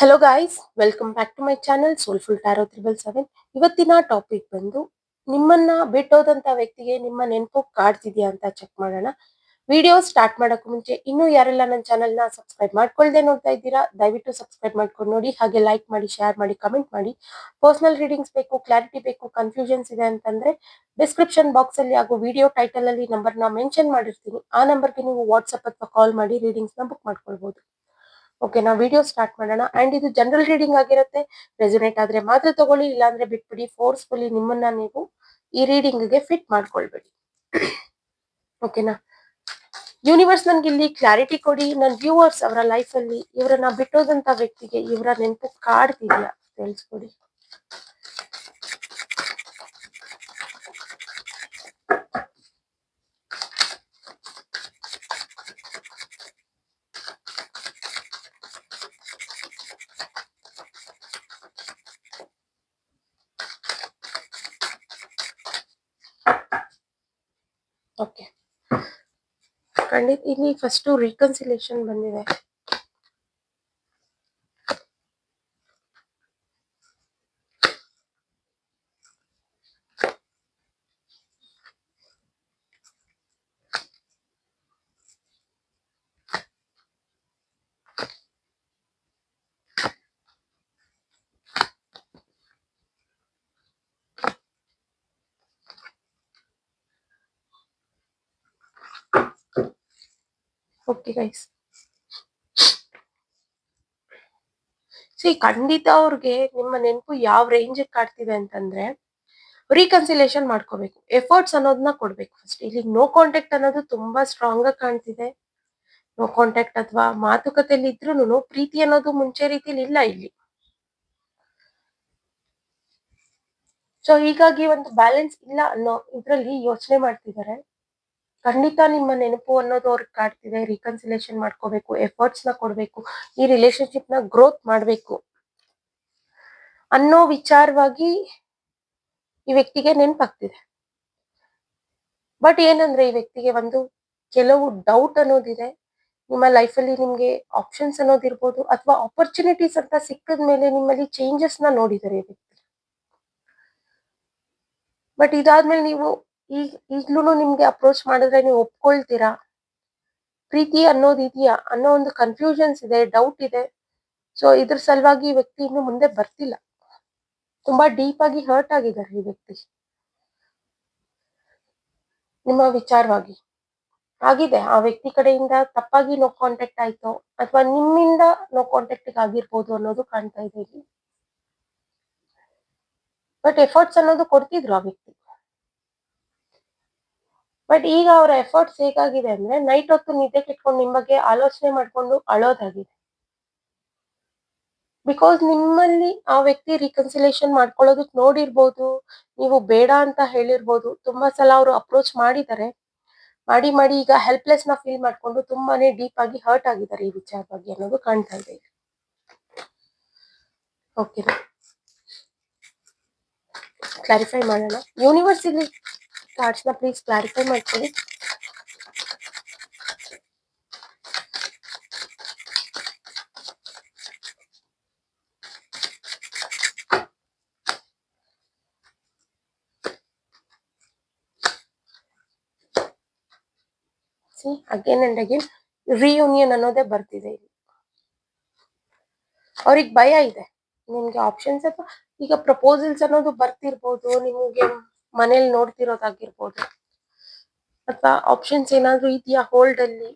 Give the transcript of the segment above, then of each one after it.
Hello guys welcome back to my channel soulful tarot triple seven ಇವತ್ತಿನ topic ಬಂದು ನಿಮ್ಮನ್ನ ಬಿಟ್ಟೋದಂತ ವ್ಯಕ್ತಿಗೆ ನಿಮ್ಮ ನೆನಪು ಕಾಡ್ತಿದ್ಯಾ ಅಂತ ಚೆಕ್ ಮಾಡೋಣ. ವಿಡಿಯೋ ಸ್ಟಾರ್ಟ್ ಮಾಡೋಕ್ಕೂ ಮುಂಚೆ ಇನ್ನೂ ಯಾರೆಲ್ಲ ನನ್ನ ಚಾನಲ್ನ ಸಬ್ಸ್ಕ್ರೈಬ್ ಮಾಡ್ಕೊಳ್ದೆ ನೋಡ್ತಾ ಇದ್ದೀರಾ, ದಯವಿಟ್ಟು ಸಬ್ಸ್ಕ್ರೈಬ್ ಮಾಡ್ಕೊಂಡು ನೋಡಿ, ಹಾಗೆ ಲೈಕ್ ಮಾಡಿ ಶೇರ್ ಮಾಡಿ ಕಮೆಂಟ್ ಮಾಡಿ. ಪರ್ಸನಲ್ ರೀಡಿಂಗ್ಸ್ ಬೇಕು ಕ್ಲಾರಿಟಿ ಬೇಕು ಕನ್ಫ್ಯೂಷನ್ಸ್ ಇದೆ ಅಂತಂದ್ರೆ ಡಿಸ್ಕ್ರಿಪ್ಷನ್ ಬಾಕ್ಸ್ ಅಲ್ಲಿ ಹಾಗೂ ವಿಡಿಯೋ ಟೈಟಲ್ ಅಲ್ಲಿ ನಂಬರ್ನ ಮೆನ್ಷನ್ ಮಾಡಿರ್ತೀನಿ. ಆ ನಂಬರ್ಗೆ ನೀವು ವಾಟ್ಸಪ್ ಅಥವಾ ಕಾಲ್ ಮಾಡಿ ರೀಡಿಂಗ್ಸ್ನ ಬುಕ್ ಮಾಡ್ಕೊಳ್ಬಹುದು ಓಕೆ ನಾವು ವಿಡಿಯೋ ಸ್ಟಾರ್ಟ್ ಮಾಡೋಣ. ಅಂಡ್ ಇದು ಜನರಲ್ ರೀಡಿಂಗ್ ಆಗಿರುತ್ತೆ. ರೆಸೊನೇಟ್ ಆದ್ರೆ ಮಾತ್ರ ತಗೊಳ್ಳಿ, ಇಲ್ಲಾಂದ್ರೆ ಬಿಟ್ಬಿಡಿ. ಫೋರ್ಸ್ಫುಲಿ ನಿಮ್ಮನ್ನ ನೀವು ಈ ರೀಡಿಂಗ್ಗೆ ಫಿಟ್ ಮಾಡ್ಕೊಳ್ಬೇಡಿ. ಓಕೆನಾ ಯೂನಿವರ್ಸ್ ನನ್ಗೆ ಇಲ್ಲಿ ಕ್ಲಾರಿಟಿ ಕೊಡಿ. ನನ್ನ ವ್ಯೂವರ್ಸ್ ಅವರ ಲೈಫ್ ಅಲ್ಲಿ ಇವರನ್ನ ಬಿಟ್ಟೋದಂತ ವ್ಯಕ್ತಿಗೆ ಇವರ ನೆನಪು ಕಾಡ್ತಿದ್ಯಾ? ತಿಳಿಸ್ಕೊಡಿ ಓಕೆ ಇಲ್ಲಿ ಫಸ್ಟ್ ರೀಕನ್ಸಿಲೇಶನ್ ಬಂದಿದೆ. ಓಕೆ ಗೈಸ್ ಸಿ ಖಂಡಿತ ಅವ್ರಿಗೆ ನಿಮ್ಮ ನೆನಪು ಯಾವ ರೇಂಜ್ ಕಾಡ್ತಿದೆ ಅಂತಂದ್ರೆ ರೀಕನ್ಸಿಲೇಷನ್ ಮಾಡ್ಕೋಬೇಕು. ಎಫರ್ಟ್ಸ್ ಅನ್ನೋದನ್ನ ಕೊಡ್ಬೇಕು ಫಸ್ಟ್ ಇಲ್ಲಿ ನೋ ಕಾಂಟ್ಯಾಕ್ಟ್ ಅನ್ನೋದು ತುಂಬಾ ಸ್ಟ್ರಾಂಗ್ ಆಗಿ ಕಾಣ್ತಿದೆ. ನೋ ಕಾಂಟ್ಯಾಕ್ಟ್ ಅಥವಾ ಮಾತುಕತೆಯಲ್ಲಿ ಇದ್ರೂನು ಪ್ರೀತಿ ಅನ್ನೋದು ಮುಂಚೆ ರೀತಿಲಿ ಇಲ್ಲ ಇಲ್ಲಿ. ಸೊ ಹೀಗಾಗಿ ಒಂದು ಬ್ಯಾಲೆನ್ಸ್ ಇಲ್ಲ ಅನ್ನೋ ಇದ್ರಲ್ಲಿ ಯೋಚನೆ ಮಾಡ್ತಿದ್ದಾರೆ. ಖಂಡಿತ ನಿಮ್ಮ ನೆನಪು ಅನ್ನೋದು ಅವ್ರಿಗೆ ಕಾಡ್ತಿದೆ. ರೀಕನ್ಸಿಲೇಷನ್ ಮಾಡ್ಕೋಬೇಕು ಎಫರ್ಟ್ಸ್ನ ಕೊಡ್ಬೇಕು, ಈ ರಿಲೇಶನ್ಶಿಪ್ನ ಗ್ರೋತ್ ಮಾಡ್ಬೇಕು ಅನ್ನೋ ವಿಚಾರವಾಗಿ ಈ ವ್ಯಕ್ತಿಗೆ ನೆನಪಾಗ್ತಿದೆ. ಬಟ್ ಏನಂದ್ರೆ ಈ ವ್ಯಕ್ತಿಗೆ ಒಂದು ಕೆಲವು ಡೌಟ್ ಅನ್ನೋದಿದೆ. ನಿಮ್ಮ ಲೈಫಲ್ಲಿ ನಿಮ್ಗೆ ಆಪ್ಷನ್ಸ್ ಅನ್ನೋದಿರ್ಬೋದು ಅಥವಾ ಆಪರ್ಚುನಿಟೀಸ್ ಅಂತ ಸಿಕ್ಕದ ಮೇಲೆ ನಿಮ್ಮಲ್ಲಿ ಚೇಂಜಸ್ನ ಈ ವ್ಯಕ್ತಿ. ಬಟ್ ಇದಾದ್ಮೇಲೆ ನೀವು ಈಗ ಈಗ್ಲೂ ನಿಮ್ಗೆ ಅಪ್ರೋಚ್ ಮಾಡಿದ್ರೆ ನೀವು ಒಪ್ಕೊಳ್ತೀರಾ? ಪ್ರೀತಿ ಅನ್ನೋದು ಇದೆಯಾ? ಅನ್ನೋ ಒಂದು ಕನ್ಫ್ಯೂಷನ್ಸ್ ಇದೆ ಡೌಟ್ ಇದೆ. ಸೊ ಇದ್ರ ಸಲುವಾಗಿ ಈ ವ್ಯಕ್ತಿ ಇನ್ನು ಮುಂದೆ ಬರ್ತಿಲ್ಲ. ತುಂಬಾ ಡೀಪ್ ಆಗಿ ಹರ್ಟ್ ಆಗಿದ್ದಾರೆ ಈ ವ್ಯಕ್ತಿ. ನಿಮ್ಮ ವಿಚಾರವಾಗಿ. ಆಗಿದೆ, ಆ ವ್ಯಕ್ತಿ ಕಡೆಯಿಂದ ತಪ್ಪಾಗಿ ನೋ ಕಾಂಟ್ಯಾಕ್ಟ್ ಆಯ್ತು, ಅಥವಾ ನಿಮ್ಮಿಂದ ನೋ ಕಾಂಟ್ಯಾಕ್ಟ್ ಆಗಿರ್ಬೋದು ಅನ್ನೋದು ಕಾಣ್ತಾ ಇದೆ ಇಲ್ಲಿ. ಬಟ್ ಎಫರ್ಟ್ಸ್ ಅನ್ನೋದು ಕೊಡ್ತಿದ್ರು ಆ ವ್ಯಕ್ತಿ. ಬಟ್ ಈಗ ಅವರ ಎಫರ್ಟ್ಸ್ ಹೇಗಾಗಿದೆ ಅಂದ್ರೆ ನೈಟ್ ಹೊತ್ತು ನಿದ್ದೆ ಕೆಟ್ಕೊಂಡು ನಿಮ್ ಬಗ್ಗೆ ಆಲೋಚನೆ ಮಾಡ್ಕೊಂಡು ಅಳೋದಾಗಿದೆ. ಬಿಕಾಸ್ ನಿಮ್ಮಲ್ಲಿ ಆ ವ್ಯಕ್ತಿ ರಿಕನ್ಸಿಲೇಷನ್ ಮಾಡ್ಕೊಳ್ಳೋದಕ್ ನೋಡಿರ್ಬೋದು, ನೀವು ಬೇಡ ಅಂತ ಹೇಳಿರ್ಬೋದು, ತುಂಬಾ ಸಲ ಅವರು ಅಪ್ರೋಚ್ ಮಾಡಿದ್ದಾರೆ. ಮಾಡಿ ಮಾಡಿ ಈಗ ಹೆಲ್ಪ್ಲೆಸ್ನ ಫೀಲ್ ಮಾಡ್ಕೊಂಡು ತುಂಬಾನೇ ಡೀಪ್ ಆಗಿ ಹರ್ಟ್ ಆಗಿದ್ದಾರೆ ಈ ವಿಚಾರ ಬಗ್ಗೆ ಅನ್ನೋದು ಕಾಣ್ತಾ ಇದೆ ಓಕೆ ಕ್ಲಾರಿಫೈ ಮಾಡೋಣ. ಯೂನಿವರ್ಸ್ ಇಲ್ಲಿ ಕಾರ್ಡ್ಸ್ನ ಪ್ಲೀಸ್ ಕ್ಲಾರಿಫೈ ಮಾಡ್ಕೊಳ್ಳಿ see again and again reunion ಅನ್ನೋದೇ ಬರ್ತಿದೆ ಇಲ್ಲಿ. ಅವ್ರಿಗೆ ಭಯ ಇದೆ. ನಿಮ್ಗೆ ಆಪ್ಷನ್ಸ್ ಅಥವಾ ಈಗ ಪ್ರಪೋಸಲ್ಸ್ ಅನ್ನೋದು ಬರ್ತಿರ್ಬೋದು, ನಿಮಗೆ ಮನೇಲಿ ನೋಡ್ತಿರೋದಾಗಿರ್ಬೋದು. ಅಥವಾ ಆಪ್ಷನ್ಸ್ ಏನಾದ್ರು ಇದೆಯಾ ಹೋಲ್ಡ್ ಅಲ್ಲಿ?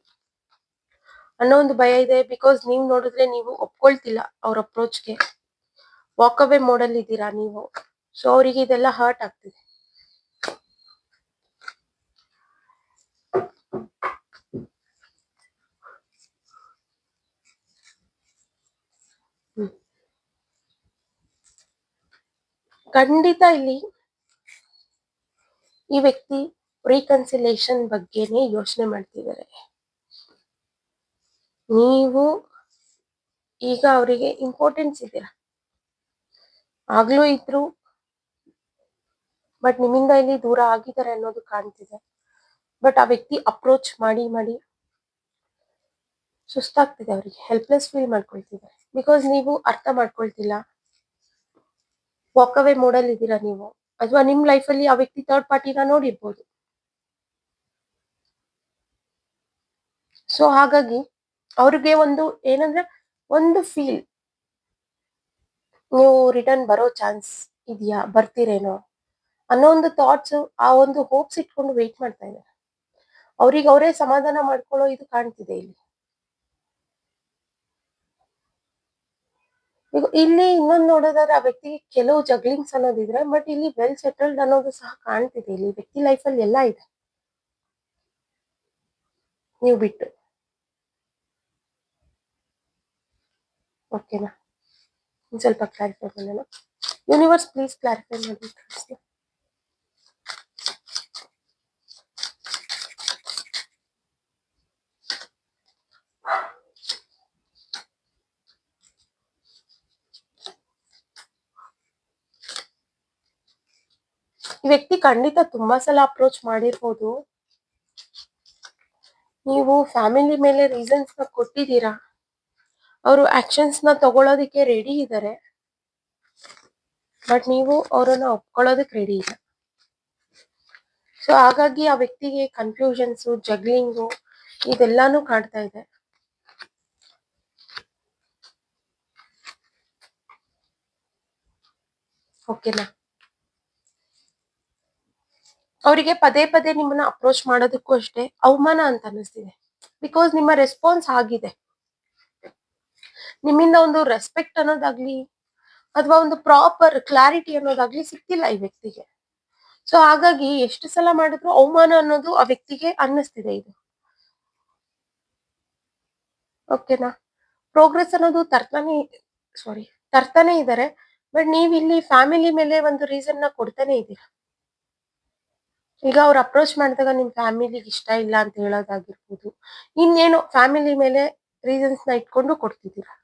ಅನ್ನೋ ಒಂದು ಭಯ ಇದೆ ಬಿಕಾಸ್ ನೀವು ನೋಡಿದ್ರೆ ನೀವು ಒಪ್ಕೊಳ್ತಿಲ್ಲ ಅವ್ರ ಅಪ್ರೋಚ್ಗೆ ವಾಕ್ ಅವೇ ಮೋಡಲ್ ಇದ್ದೀರಾ ನೀವು? ಸೊ ಅವರಿಗೆ ಇದೆಲ್ಲ ಹರ್ಟ್ ಆಗ್ತಿದೆ. ಖಂಡಿತ ಇಲ್ಲಿ ಈ ವ್ಯಕ್ತಿ ರೀಕನ್ಸಿಲೇಷನ್ ಬಗ್ಗೆನೇ ಯೋಚನೆ ಮಾಡ್ತಿದ್ದಾರೆ. ನೀವು ಈಗ ಅವರಿಗೆ ಇಂಪಾರ್ಟೆನ್ಸ್ ಇದ್ದೀರಾ ಆಗ್ಲೂ ಇದ್ರು ಬಟ್ ನಿಮ್ಮಿಂದ ಇಲ್ಲಿ ದೂರ ಆಗಿದ್ದಾರೆ ಅನ್ನೋದು ಕಾಣ್ತಿದೆ. ಬಟ್ ಆ ವ್ಯಕ್ತಿ ಅಪ್ರೋಚ್ ಮಾಡಿ ಮಾಡಿ ಸುಸ್ತಾಗ್ತಿದೆ ಅವರಿಗೆ ಹೆಲ್ಪ್ಲೆಸ್ ಫೀಲ್ ಮಾಡ್ಕೊಳ್ತಿದ್ದಾರೆ. ಬಿಕಾಸ್ ನೀವು ಅರ್ಥ ಮಾಡ್ಕೊಳ್ತಿಲ್ಲ ವಾಕ್ ಮೋಡಲ್ ನೀವು? ಅಥವಾ ನಿಮ್ ಲೈಫಲ್ಲಿ ಆ ವ್ಯಕ್ತಿ ಥರ್ಡ್ ಪಾರ್ಟಿನ ನೋಡಿರ್ಬೋದು. ಸೊ ಹಾಗಾಗಿ ಅವ್ರಿಗೆ ಒಂದು ಏನಂದ್ರೆ ಒಂದು ಫೀಲ್ ನೀವು ರಿಟರ್ನ್ ಬರೋ ಚಾನ್ಸ್ ಇದೆಯಾ, ಬರ್ತೀರೇನೋ ಅನ್ನೋ ಒಂದು ಥಾಟ್ಸ್ ಆ ಒಂದು ಹೋಪ್ಸ್ ಇಟ್ಕೊಂಡು ವೆಯ್ಟ್ ಮಾಡ್ತಾ ಇದ್ದಾರೆ. ಅವ್ರಿಗೆ ಅವರೇ ಸಮಾಧಾನ ಮಾಡ್ಕೊಳ್ಳೋ ಇದು ಕಾಣ್ತಿದೆ ಇಲ್ಲಿ. ಈಗ ಇಲ್ಲಿ ಇನ್ನೊಂದು ನೋಡೋದಾದ್ರೆ ಆ ವ್ಯಕ್ತಿಗೆ ಕೆಲವು ಜಗ್ಲಿಂಗ್ಸ್ ಅನ್ನೋದಿದ್ರೆ, ಬಟ್ ಇಲ್ಲಿ ವೆಲ್ ಸೆಟಲ್ಡ್ ಅನ್ನೋದು ಸಹ ಕಾಣ್ತಿದೆ. ಇಲ್ಲಿ ವ್ಯಕ್ತಿ ಲೈಫ್ ಅಲ್ಲಿ ಎಲ್ಲ ಇದೆ. ನೀವು ಬಿಟ್ಟು. ಓಕೆನಾ ಸ್ವಲ್ಪ ಕ್ಲಾರಿಫೈ ಮಾಡೋಣ. ಯೂನಿವರ್ಸ್ ಪ್ಲೀಸ್ ಕ್ಲಾರಿಫೈ ಮಾಡಿ. ಈ ವ್ಯಕ್ತಿ ಖಂಡಿತ ತುಂಬಾ ಸಲ ಅಪ್ರೋಚ್ ಮಾಡಿರ್ಬೋದು. ನೀವು ಫ್ಯಾಮಿಲಿ ಮೇಲೆ ರೀಸನ್ಸ್ನ ಕೊಟ್ಟಿದ್ದೀರಾ? ಅವರು ಆಕ್ಷನ್ಸ್ನ ತಗೊಳ್ಳೋದಕ್ಕೆ ರೆಡಿ ಇದ್ದಾರೆ ಬಟ್ ನೀವು ಅವರನ್ನ ಒಪ್ಕೊಳ್ಳೋದಕ್ಕೆ ರೆಡಿ ಇಲ್ಲ. ಸೊ ಹಾಗಾಗಿ ಆ ವ್ಯಕ್ತಿಗೆ ಕನ್ಫ್ಯೂಷನ್ಸ್ ಜಗ್ಲಿಂಗು ಇದೆಲ್ಲಾನು ಕಾಣ್ತಾ ಇದೆ. ಓಕೆನಾ ಅವರಿಗೆ ಪದೇ ಪದೇ ನಿಮ್ಮನ್ನ ಅಪ್ರೋಚ್ ಮಾಡೋದಕ್ಕೂ ಅಷ್ಟೇ ಅವಮಾನ ಅಂತ ಅನಿಸ್ತಿದೆ ಬಿಕಾಸ್ ನಿಮ್ಮ ರೆಸ್ಪಾನ್ಸ್ ಆಗಿದೆ. ನಿಮ್ಮಿಂದ ಒಂದು ರೆಸ್ಪೆಕ್ಟ್ ಅನ್ನೋದಾಗ್ಲಿ ಅಥವಾ ಒಂದು ಪ್ರಾಪರ್ ಕ್ಲಾರಿಟಿ ಅನ್ನೋದಾಗ್ಲಿ ಸಿಕ್ತಿಲ್ಲ ಈ ವ್ಯಕ್ತಿಗೆ. ಸೊ ಹಾಗಾಗಿ ಎಷ್ಟು ಸಲ ಮಾಡಿದ್ರು ಅವಮಾನ ಅನ್ನೋದು ಆ ವ್ಯಕ್ತಿಗೆ ಅನ್ನಿಸ್ತಿದೆ ಇದು. ಓಕೆನಾ ಪ್ರೋಗ್ರೆಸ್ ಅನ್ನೋದು ತರ್ತಾನೆ ಸಾರಿ ತರ್ತಾನೆ ಇದ್ದಾರೆ ಬಟ್ ನೀವು ಇಲ್ಲಿ ಫ್ಯಾಮಿಲಿ ಮೇಲೆ ಒಂದು ರೀಸನ್ನ ಕೊಡ್ತಾನೆ ಇದ್ದೀರಾ? ಈಗ ಅವ್ರು ಅಪ್ರೋಚ್ ಮಾಡಿದಾಗ ನಿಮ್ ಫ್ಯಾಮಿಲಿಗೆ ಇಷ್ಟ ಇಲ್ಲ ಅಂತ ಹೇಳೋದಾಗಿರ್ಬೋದು. ಇನ್ನೇನು ಫ್ಯಾಮಿಲಿ ಮೇಲೆ ರೀಸನ್ಸ್ನ ಇಟ್ಕೊಂಡು ಕೊಡ್ತಿದ್ದೀರಾ?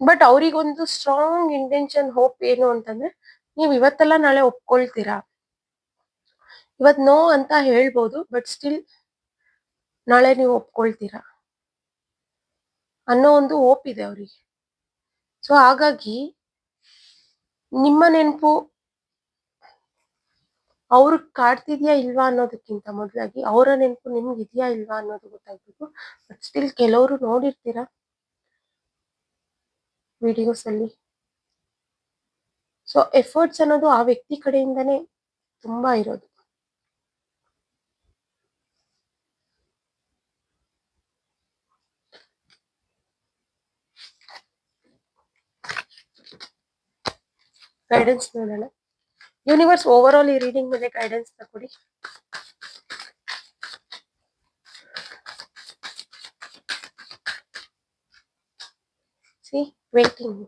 ಬಟ್ ಅವ್ರಿಗೊಂದು ಸ್ಟ್ರಾಂಗ್ ಇಂಟೆನ್ಷನ್ ಹೋಪ್ ಏನು ಅಂತಂದ್ರೆ ನೀವು ಇವತ್ತೆಲ್ಲ ನಾಳೆ ಒಪ್ಕೊಳ್ತೀರಾ? ಇವತ್ ನೋ ಅಂತ ಹೇಳ್ಬೋದು ಬಟ್ ಸ್ಟಿಲ್ ನಾಳೆ ನೀವು ಒಪ್ಕೊಳ್ತೀರಾ? ಅನ್ನೋ ಒಂದು ಹೋಪ್ ಇದೆ ಅವರಿಗೆ. ಸೊ ಹಾಗಾಗಿ ನಿಮ್ಮ ನೆನಪು ಅವ್ರಿಗೆ ಕಾಡ್ತಿದ್ಯಾ ಇಲ್ವಾ ಅನ್ನೋದಕ್ಕಿಂತ ಮೊದಲಾಗಿ ಅವರ ನೆನಪು ನಿಮ್ಗೆ ಇದೆಯಾ ಇಲ್ವಾ ಅನ್ನೋದು ಗೊತ್ತಾಗ್ಬೇಕು. ಬಟ್ ಸ್ಟಿಲ್ ಕೆಲವರು ನೋಡಿರ್ತೀರಾ? ವಿಡಿಯೋಸ್ ಅಲ್ಲಿ. ಸೊ ಎಫರ್ಟ್ಸ್ ಅನ್ನೋದು ಆ ವ್ಯಕ್ತಿ ಕಡೆಯಿಂದನೇ ತುಂಬಾ ಇರೋದು. ಗೈಡೆನ್ಸ್ ನೋಡೋಣ. ಯೂನಿವರ್ಸ್ ಓವರ್ ಆಲ್ ಈ ರೀಡಿಂಗ್ ಮೇಲೆ ಗೈಡೆನ್ಸ್ ತಗೊಡಿ ಸಿ ವೇಟಿಂಗ್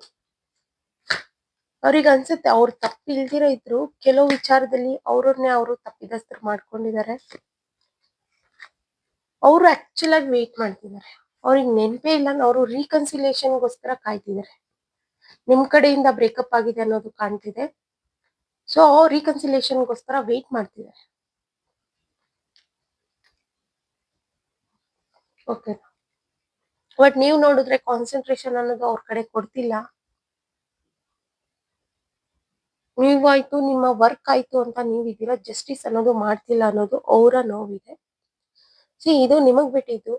ಅವ್ರಿಗೆ ಅನ್ಸುತ್ತೆ ಅವ್ರು ತಪ್ಪು ಇಲ್ದಿರೋ ಇದ್ರು ಕೆಲವು ವಿಚಾರದಲ್ಲಿ ಅವ್ರನ್ನೇ ಅವರು ತಪ್ಪಿದಸ್ತರು ಮಾಡ್ಕೊಂಡಿದ್ದಾರೆ. ಅವರು ಆಕ್ಚುಲ್ ಆಗಿ ವೇಟ್ ಮಾಡ್ತಿದ್ದಾರೆ. ಅವ್ರಿಗೆ ನೆನಪೇ ಇಲ್ಲ ಅವರು ರೀಕನ್ಸಿಲೇಷನ್ಗೋಸ್ಕರ ಕಾಯ್ತಿದ್ದಾರೆ. ನಿಮ್ ಕಡೆಯಿಂದ ಬ್ರೇಕಪ್ ಆಗಿದೆ ಅನ್ನೋದು ಕಾಣ್ತಿದೆ. ಸೊ ರೀಕನ್ಸಿಲೇಷನ್ಗೋಸ್ಕರ ವೇಟ್ ಮಾಡ್ತಿದ್ದಾರೆ. ಓಕೆ ಬಟ್ ನೀವು ನೋಡಿದ್ರೆ ಕಾನ್ಸಂಟ್ರೇಷನ್ ಅನ್ನೋದು ಅವ್ರ ಕಡೆ ಕೊಡ್ತಿಲ್ಲ. ನೀವಾಯ್ತು, ನಿಮ್ಮ ವರ್ಕ್ ಆಯ್ತು ಅಂತ ನೀವಿದ್ದೀರಾ ಜಸ್ಟಿಸ್ ಅನ್ನೋದು ಮಾಡ್ತಿಲ್ಲ ಅನ್ನೋದು ಅವರ ನೋವಿದೆ. ಸಿ ಇದು ನಿಮಗ್ ಬಿಟ್ಟಿದ್ದು.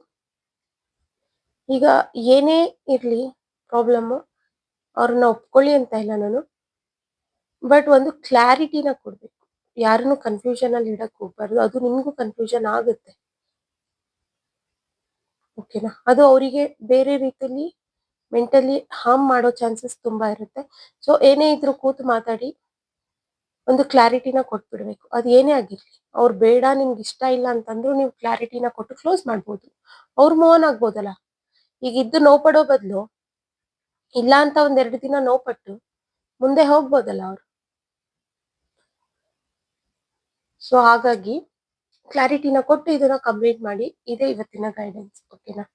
ಈಗ ಏನೇ ಇರ್ಲಿ ಪ್ರಾಬ್ಲಮ್ ಅವ್ರನ್ನ ಒಪ್ಕೊಳ್ಳಿ ಅಂತ ಇಲ್ಲ ನಾನು. ಬಟ್ ಒಂದು ಕ್ಲಾರಿಟಿನ ಕೊಡ್ಬೇಕು. ಯಾರನ್ನು ಕನ್ಫ್ಯೂಷನ್ ಅಲ್ಲಿ ಇಡಕ್ ಹೋಗ್ಬಾರ್ದು. ಅದು ನಿಮ್ಗೂ ಕನ್ಫ್ಯೂಷನ್ ಆಗುತ್ತೆ. ಓಕೆನಾ ಅದು ಅವರಿಗೆ ಬೇರೆ ರೀತಿಯಲ್ಲಿ ಮೆಂಟಲಿ ಹಾರ್ಮ್ ಮಾಡೋ ಚಾನ್ಸಸ್ ತುಂಬಾ ಇರುತ್ತೆ. ಸೊ ಏನೇ ಇದ್ರು ಕೂತು ಮಾತಾಡಿ, ಒಂದು ಕ್ಲಾರಿಟಿನ ಕೊಟ್ಬಿಡ್ಬೇಕು. ಅದು ಏನೇ ಆಗಿರ್ಲಿ. ಅವ್ರು ಬೇಡ, ನಿಮ್ಗೆ ಇಷ್ಟ ಇಲ್ಲ ಅಂತಂದ್ರು ನೀವು ಕ್ಲಾರಿಟಿನ ಕೊಟ್ಟು ಕ್ಲೋಸ್ ಮಾಡ್ಬೋದು. ಅವ್ರು ಮೋನ್ ಆಗ್ಬೋದಲ್ಲ. ಈಗ ಇದ್ದು ನೋವು ಪಡೋ ಬದಲು ಇಲ್ಲ ಅಂತ ಒಂದೆರಡು ದಿನ ನೋವುಪಟ್ಟು ಮುಂದೆ ಹೋಗ್ಬೋದಲ್ಲ ಅವ್ರು? ಸೊ ಹಾಗಾಗಿ ಕ್ಲಾರಿಟಿನ ಕೊಟ್ಟು ಇದನ್ನ ಕಂಪ್ಲೀಟ್ ಮಾಡಿ ಇದೇ ಇವತ್ತಿನ ಗೈಡೆನ್ಸ್ ಓಕೆನಾ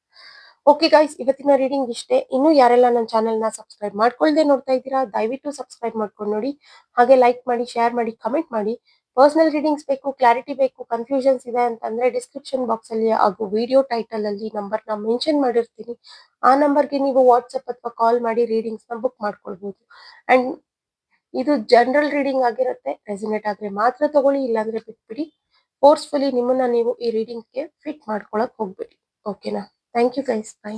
ಓಕೆ ಗೈಸ್ ಇವತ್ತಿನ ರೀಡಿಂಗ್ ಇಷ್ಟೇ. ಇನ್ನು ಯಾರೆಲ್ಲ ನನ್ನ ಚಾನೆಲ್ನ ಸಬ್ಸ್ಕ್ರೈಬ್ ಮಾಡ್ಕೊಳ್ಳದೆ ನೋಡ್ತಾ ಇದ್ದೀರಾ, ದಯವಿಟ್ಟು ಸಬ್ಸ್ಕ್ರೈಬ್ ಮಾಡ್ಕೊಂಡು ನೋಡಿ. ಹಾಗೆ ಲೈಕ್ ಮಾಡಿ ಶೇರ್ ಮಾಡಿ ಕಮೆಂಟ್ ಮಾಡಿ. ಪರ್ಸನಲ್ ರೀಡಿಂಗ್ಸ್ ಬೇಕು ಕ್ಲಾರಿಟಿ ಬೇಕು ಕನ್ಫ್ಯೂಷನ್ಸ್ ಇದೆ ಅಂತಂದ್ರೆ ಡಿಸ್ಕ್ರಿಪ್ಷನ್ ಬಾಕ್ಸ್ ಅಲ್ಲಿ ಹಾಗೂ ವಿಡಿಯೋ ಟೈಟಲ್ ಅಲ್ಲಿ ನಂಬರ್ನ ಮೆನ್ಷನ್ ಮಾಡಿರ್ತೀನಿ. ಆ ನಂಬರ್ಗೆ ನೀವು ವಾಟ್ಸಪ್ ಅಥವಾ ಕಾಲ್ ಮಾಡಿ ರೀಡಿಂಗ್ಸ್ನ ಬುಕ್ ಮಾಡ್ಕೊಳ್ಬಹುದು ಅಂಡ್ ಇದು ಜನರಲ್ ರೀಡಿಂಗ್ ಆಗಿರುತ್ತೆ. ರೆಸಿನೇಟ್ ಆದ್ರೆ ಮಾತ್ರ ತಗೊಳ್ಳಿ, ಇಲ್ಲಾಂದ್ರೆ ಬಿಟ್ಬಿಡಿ. ಫೋರ್ಸ್ಫುಲಿ ನಿಮ್ಮನ್ನ ನೀವು ಈ ರೀಡಿಂಗ್ಗೆ ಫಿಟ್ ಮಾಡ್ಕೊಳಕ್ ಹೋಗ್ಬೇಡಿ. ಓಕೆನಾ ಥ್ಯಾಂಕ್ ಯು ಗೈಸ್ ಬೈ